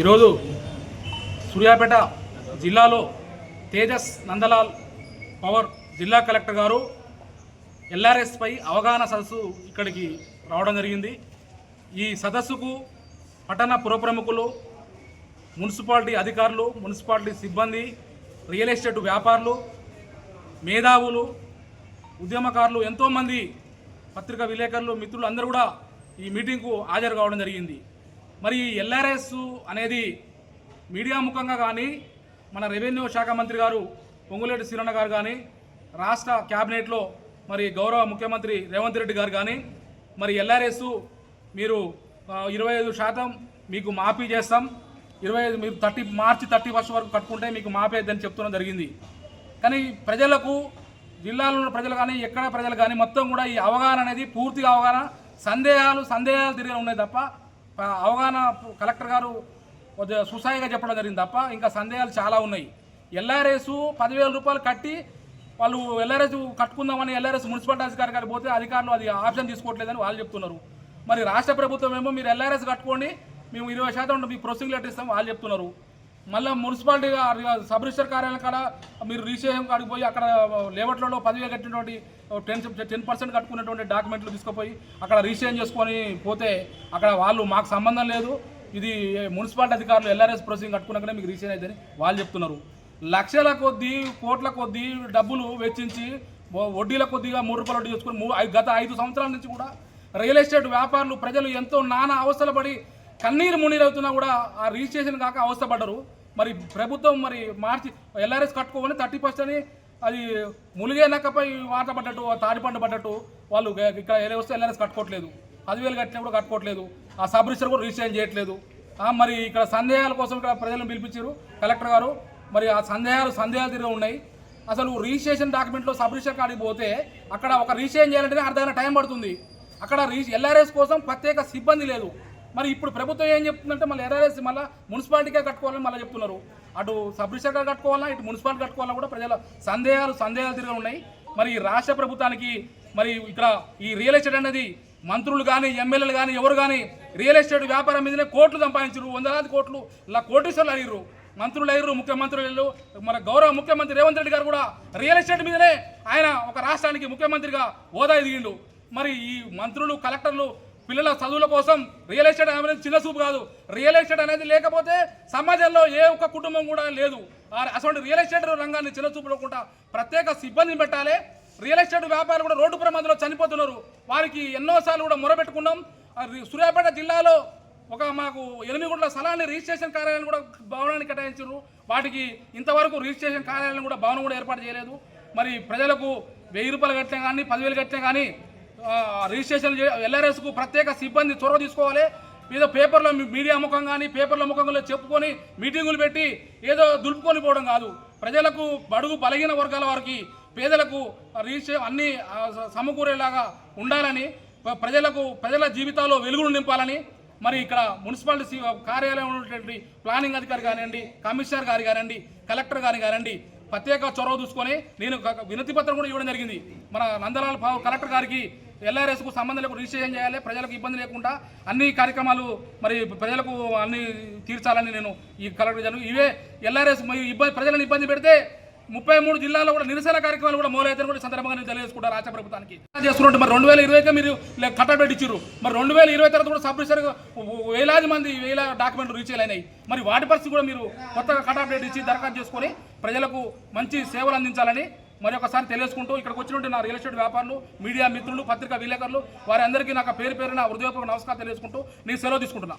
ఈరోజు సూర్యాపేట జిల్లాలో తేజస్ నందలాల్ పవర్ జిల్లా కలెక్టర్ గారు ఎల్ఆర్ఎస్పై అవగాహన సదస్సు ఇక్కడికి రావడం జరిగింది. ఈ సదస్సుకు పట్టణ పురప్రముఖులు మున్సిపాలిటీ అధికారులు మున్సిపాలిటీ సిబ్బంది రియల్ ఎస్టేట్ వ్యాపారులు మేధావులు ఉద్యమకారులు ఎంతోమంది పత్రికా విలేకరులు మిత్రులు అందరూ కూడా ఈ మీటింగ్కు హాజరు కావడం జరిగింది. మరి ఎల్ఆర్ఎస్ అనేది మీడియా ముఖంగా కానీ మన రెవెన్యూ శాఖ మంత్రి గారు పొంగులేటి శ్రీరణ గారు కానీ రాష్ట్ర క్యాబినెట్లో మరి గౌరవ ముఖ్యమంత్రి రేవంత్ రెడ్డి గారు కానీ మరి ఎల్ఆర్ఎస్ మీరు ఇరవై ఐదు శాతం మీకు మాఫీ చేస్తాం. ఇరవై ఐదు మీరు థర్టీ మార్చి థర్టీ ఫస్ట్ వరకు కట్టుకుంటే మీకు మాఫీ అయిద్దని చెప్తున్నది జరిగింది. కానీ ప్రజలకు జిల్లాలో ఉన్న ప్రజలు కానీ ఎక్కడ ప్రజలు కానీ మొత్తం కూడా ఈ అవగాహన అనేది పూర్తిగా అవగాహన సందేహాలు సందేహాలు తిరిగి ఉన్నాయి తప్ప అవగాహన కలెక్టర్ గారు కొద్దిగా సుసాయిగా చెప్పడం జరిగింది తప్ప ఇంకా సందేహాలు చాలా ఉన్నాయి. ఎల్ఆర్ఎస్ పదివేల రూపాయలు కట్టి వాళ్ళు ఎల్ఆర్ఎస్ కట్టుకుందామని ఎల్ఆర్ఎస్ మున్సిపాలిటీ అధికారి గారికి పోతే అధికారులు అది ఆప్షన్ తీసుకోవట్లేదని వాళ్ళు చెప్తున్నారు. మరి రాష్ట్ర ప్రభుత్వం ఏమో మీరు ఎల్ఆర్ఎస్ కట్టుకోండి మేము ఇరవై శాతం మీకు ప్రొసింగ్ లెటర్ ఇస్తాం వాళ్ళు చెప్తున్నారు. మళ్ళీ మున్సిపాలిటీ సబ్ రిజిస్టర్ కార్యాలయం కాడ మీరు రిజిస్ట్రేషన్ కాడికి పోయి అక్కడ లేవట్లలో పదివేలు కట్టినటువంటి టెన్ టెన్ పర్సెంట్ కట్టుకున్నటువంటి డాక్యుమెంట్లు తీసుకుపోయి అక్కడ రిజిస్ట్రేషన్ చేసుకొని పోతే అక్కడ వాళ్ళు మాకు సంబంధం లేదు. ఇది మున్సిపాలిటీ అధికారులు ఎల్ఆర్ఎస్ ప్రొసీడింగ్ కట్టుకున్నాకనే మీకు రిజిస్ట్రేషన్ అవుతుందని వాళ్ళు చెప్తున్నారు. లక్షల కొద్దీ కోట్ల కొద్దీ డబ్బులు వెచ్చించి వడ్డీల కొద్దిగా మూడు రూపాయలు వడ్డీ చేసుకుని గత ఐదు సంవత్సరాల నుంచి కూడా రియల్ ఎస్టేట్ వ్యాపారులు ప్రజలు ఎంతో నానా అవస్థలు కన్నీరు మున్నీరు అవుతున్నా కూడా ఆ రిజిస్ట్రేషన్ కాక అవస్థపడ్డరు. మరి ప్రభుత్వం మరి మార్చి ఎల్ఆర్ఎస్ కట్టుకోమని థర్టీ ఫస్ట్ అని అది ములిగే నక్కపై వాట పడ్డట్టు తాడిపండు పడ్డట్టు వాళ్ళు ఇక్కడ ఎలా వస్తే ఎల్ఆర్ఎస్ కట్టుకోవట్లేదు. పదివేలు కట్టినా కూడా కట్టుకోవట్లేదు. ఆ సబ్ రిజిస్టర్ కూడా రిజిస్ట్రేషన్ చేయట్లేదు. మరి ఇక్కడ సందేహాల కోసం ఇక్కడ ప్రజలను పిలిపించారు కలెక్టర్ గారు. మరి ఆ సందేహాలు సందేహాలు తిరిగి ఉన్నాయి. అసలు రిజిస్ట్రేషన్ డాక్యుమెంట్లో సబ్ రిజిస్టర్ కాడికి పోతే అక్కడ ఒక రిజిస్ట్రేషన్ చేయాలంటే అర్ధగంట టైం పడుతుంది. అక్కడ ఎల్ఆర్ఎస్ కోసం ప్రత్యేక సిబ్బంది లేదు. మరి ఇప్పుడు ప్రభుత్వం ఏం చెప్తుందంటే మళ్ళీ ఎల్ఆర్ఎస్ మళ్ళీ మున్సిపాలిటీకే కట్టుకోవాలని మళ్ళీ చెప్తున్నారు. అటు సబ్ రిజిస్టర్ కట్టుకోవాలా ఇటు మున్సిపాలిటీ కట్టుకోవాలా కూడా ప్రజల సందేహాలు సందేహాలు తిరిగి ఉన్నాయి. మరి ఈ రాష్ట్ర ప్రభుత్వానికి మరి ఇక్కడ ఈ రియల్ ఎస్టేట్ అనేది మంత్రులు కానీ ఎమ్మెల్యేలు కానీ ఎవరు కానీ రియల్ ఎస్టేట్ వ్యాపారం మీదనే కోట్లు సంపాదించారు వందలాది కోట్లు ఇలా కోటీశ్వర్లు అయ్యారు మంత్రులు అయ్యారు ముఖ్యమంత్రులు అయ్యారు మన గౌరవ ముఖ్యమంత్రి రేవంత్ రెడ్డి గారు కూడా రియల్ ఎస్టేట్ మీదనే ఆయన ఒక రాష్ట్రానికి ముఖ్యమంత్రిగా హోదా ఎదిగిండు. మరి ఈ మంత్రులు కలెక్టర్లు పిల్లల చదువుల కోసం రియల్ ఎస్టేట్ అనేది చిన్న చూపు కాదు. రియల్ ఎస్టేట్ అనేది లేకపోతే సమాజంలో ఏ ఒక్క కుటుంబం కూడా లేదు. అటువంటి రియల్ ఎస్టేట్ రంగాన్ని చిన్న చూపులోకుండా ప్రత్యేక సిబ్బందిని పెట్టాలి. రియల్ ఎస్టేట్ వ్యాపారులు కూడా రోడ్డు ప్రమాదంలో చనిపోతున్నారు. వారికి ఎన్నోసార్లు కూడా మొరబెట్టుకున్నాం సూర్యాపేట జిల్లాలో ఒక మాకు ఎనిమిది స్థలాన్ని రిజిస్ట్రేషన్ కార్యాలయం కూడా భవనాన్ని కేటాయించారు. వాటికి ఇంతవరకు రిజిస్ట్రేషన్ కార్యాలయం కూడా భవనం కూడా ఏర్పాటు చేయలేదు. మరి ప్రజలకు వెయ్యి రూపాయలు కట్టినా కానీ పదివేలు కట్టినా కానీ రిజిస్ట్రేషన్ ఎల్ఆర్ఎస్కు ప్రత్యేక సిబ్బంది చొరవ తీసుకోవాలి. ఏదో పేపర్లో మీడియా ముఖం కానీ పేపర్ల ముఖంలో చెప్పుకొని మీటింగులు పెట్టి ఏదో దులుపుకొని పోవడం కాదు. ప్రజలకు బడుగు బలహీన వర్గాల వారికి పేదలకు రిజిస్ట్రేషన్ అన్ని సమకూరేలాగా ఉండాలని ప్రజలకు ప్రజల జీవితాల్లో వెలుగును నింపాలని మరి ఇక్కడ మున్సిపాలిటీ కార్యాలయం ఉన్నటువంటి ప్లానింగ్ అధికారి కానివ్వండి కమిషనర్ గారు కానివ్వండి కలెక్టర్ గారి కానివ్వండి ప్రత్యేక చొరవ చూసుకొని నేను వినతి పత్రం కూడా ఇవ్వడం జరిగింది. మన నందలాల్ కలెక్టర్ గారికి ఎల్ఆర్ఎస్కు సంబంధం లేకుండా రిజిస్ట్రేషన్ చేయాలి ప్రజలకు ఇబ్బంది లేకుండా అన్ని కార్యక్రమాలు మరి ప్రజలకు అన్ని తీర్చాలని నేను ఈ కలెక్టర్ ఇవే ఎల్ఆర్ఎస్ ఇబ్బంది ప్రజలను ఇబ్బంది పెడితే ముప్పై మూడు జిల్లాల్లో కూడా నిరసన కార్యక్రమాలు కూడా మొదలైతే కూడా సందర్భంగా నేను తెలియజేసుకుంటారు రాష్ట్ర ప్రభుత్వానికి. చేసుకుంటే మరి రెండు వేల ఇరవైకే మీరు కట్టబెట్టి ఇచ్చారు మరి రెండు వేల ఇరవై తర్వాత కూడా సబ్మిషన్ వేలాది మంది వేల డాక్యుమెంట్లు రీచ్ అయినాయి. మరి వాటి పరిస్థితి కూడా మీరు కొత్తగా కటాప్డేట్ ఇచ్చి దరఖాస్తు చేసుకొని ప్రజలకు మంచి సేవలు అందించాలని మరొకసారి తెలియజేసుకుంటూ ఇక్కడికి వచ్చినట్టు నా రియల్ ఎస్టేట్ వ్యాపారులు మీడియా మిత్రులు పత్రికా విలేకరులు వారందరికీ నాకు పేరు పేరున హృదయపూర్వక నమస్కారం తెలియజేసుకుంటూ నేను సెలవు తీసుకుంటున్నా.